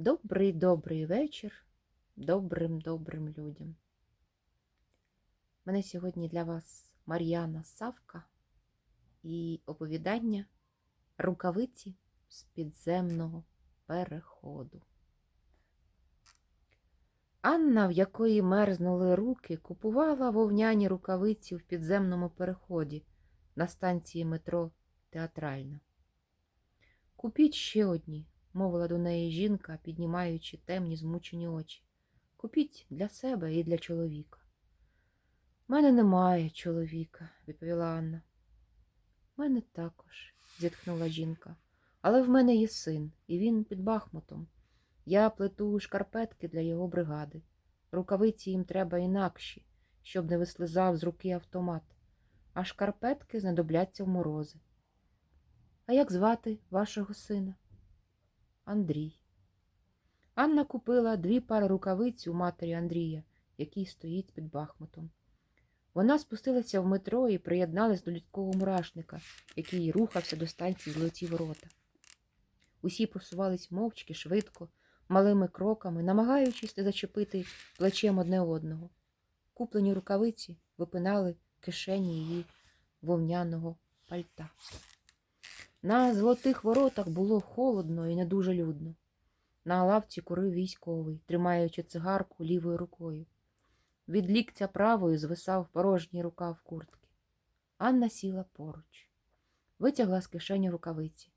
Добрий добрий вечір добрим добрим людям. Мене сьогодні для вас Мар'яна Савка і оповідання Рукавиці з підземного переходу. Анна, в якої мерзнули руки, купувала вовняні рукавиці в підземному переході на станції метро Театральна. Купіть ще одні, мовила до неї жінка, піднімаючи темні змучені очі. Купіть для себе і для чоловіка. Мене немає чоловіка, відповіла Анна. Мене також, зітхнула жінка. Але в мене є син, і він під Бахмутом. Я плету шкарпетки для його бригади. Рукавиці їм треба інакші, щоб не вислизав з руки автомат, а шкарпетки знадобляться в морози. А як звати вашого сина? Андрій. Анна купила дві пари рукавиць у матері Андрія, який стоїть під Бахмутом. Вона спустилася в метро і приєдналась до людського мурашника, який рухався до станції Золоті ворота. Усі просувались мовчки, швидко, малими кроками, намагаючись не зачепити плечем одне одного. Куплені рукавиці випинали кишені її вовняного пальта. На золотих воротах було холодно і не дуже людно. На лавці курив військовий, тримаючи цигарку лівою рукою. Від ліктя правою звисав порожній рукав куртки. Анна сіла поруч, витягла з кишені рукавиці,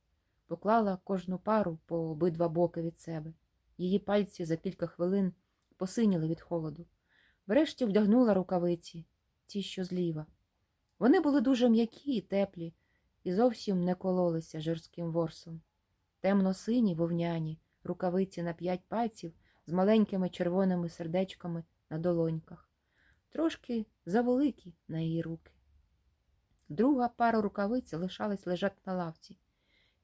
поклала кожну пару по обидва боки від себе. Її пальці за кілька хвилин посиніли від холоду. Врешті вдягнула рукавиці, ті, що зліва. Вони були дуже м'які і теплі, і зовсім не кололися жорстким ворсом. Темно-сині, вовняні, рукавиці на п'ять пальців з маленькими червоними сердечками на долоньках, трошки завеликі на її руки. Друга пара рукавиць лишалась лежати на лавці.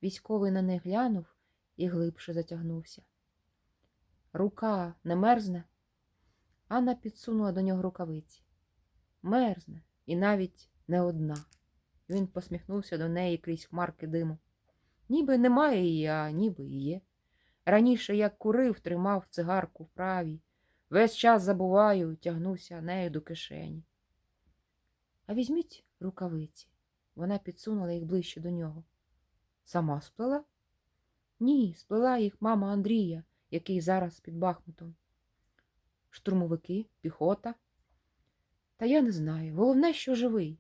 Військовий на них глянув і глибше затягнувся. Рука не мерзне? Анна підсунула до нього рукавиці. Мерзне, і навіть не одна. Він посміхнувся до неї крізь хмарки диму. Ніби немає її, а ніби і є. Раніше, як курив, тримав цигарку в правій. Весь час забуваю, тягнувся нею до кишені. А візьміть рукавиці. Вона підсунула їх ближче до нього. Сама сплела? Ні, сплела їх мама Андрія, який зараз під Бахмутом. Штурмовики, піхота. Та я не знаю. Головне, що живий.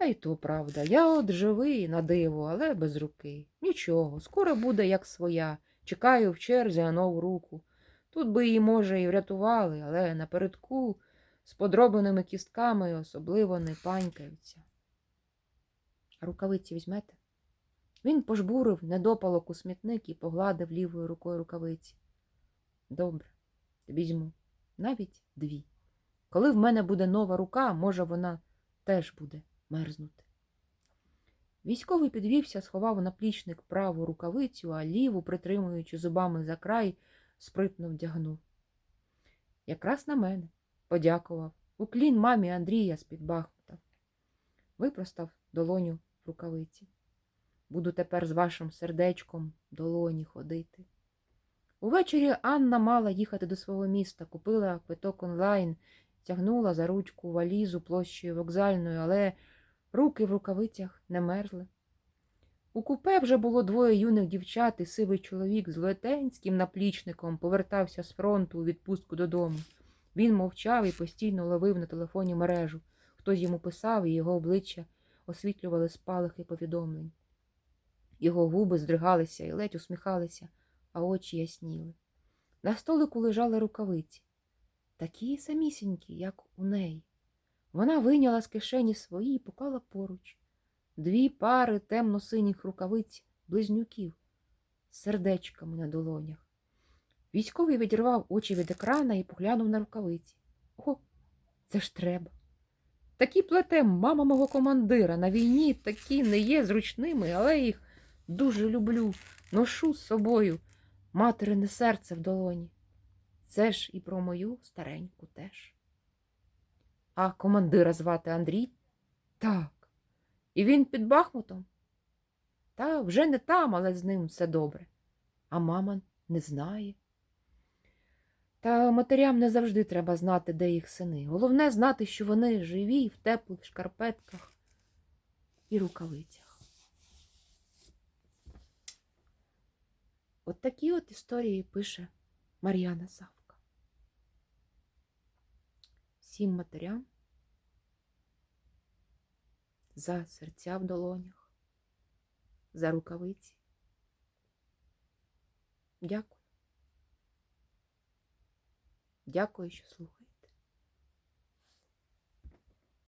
Та й то правда. Я от живий на диво, але без руки. Нічого, скоро буде як своя. Чекаю в черзі на нову руку. Тут би її, може, і врятували, але напередку з подробленими кістками особливо не панькаються. А рукавиці візьмете? Він пожбурив недопалок у смітник і погладив лівою рукою рукавиці. Добре, візьму, навіть дві. Коли в мене буде нова рука, може, вона теж буде мерзнути. Військовий підвівся, сховав наплічник праву рукавицю, а ліву, притримуючи зубами за край, спритно вдягнув. Якраз на мене, подякував. Уклін мамі Андрія з-під Бахмута. Випростав долоню в рукавиці. Буду тепер з вашим сердечком долоні ходити. Увечері Анна мала їхати до свого міста, купила квиток онлайн, тягнула за ручку валізу площею вокзальною, але руки в рукавицях не мерзли. У купе вже було двоє юних дівчат і сивий чоловік з летенським наплічником повертався з фронту у відпустку додому. Він мовчав і постійно ловив на телефоні мережу. Хтось йому писав, і його обличчя освітлювали спалахи повідомлень. Його губи здригалися і ледь усміхалися, а очі ясніли. На столику лежали рукавиці, такі самісінькі, як у неї. Вона вийняла з кишені свої і поклала поруч дві пари темно-синіх рукавиць близнюків з сердечками на долонях. Військовий відірвав очі від екрана і поглянув на рукавиці. О, це ж треба. Такі плете мама мого командира на війні такі не є зручними, але їх дуже люблю, ношу з собою материне серце в долоні. Це ж і про мою стареньку теж. А командира звати Андрій? Так. І він під Бахмутом? Та вже не там, але з ним все добре. А мама не знає. Та матерям не завжди треба знати, де їх сини. Головне знати, що вони живі в теплих шкарпетках і рукавицях. От такі от історії пише Мар'яна Савка. Всім матерям за серця в долонях, за рукавиці. Дякую. Дякую, що слухаєте.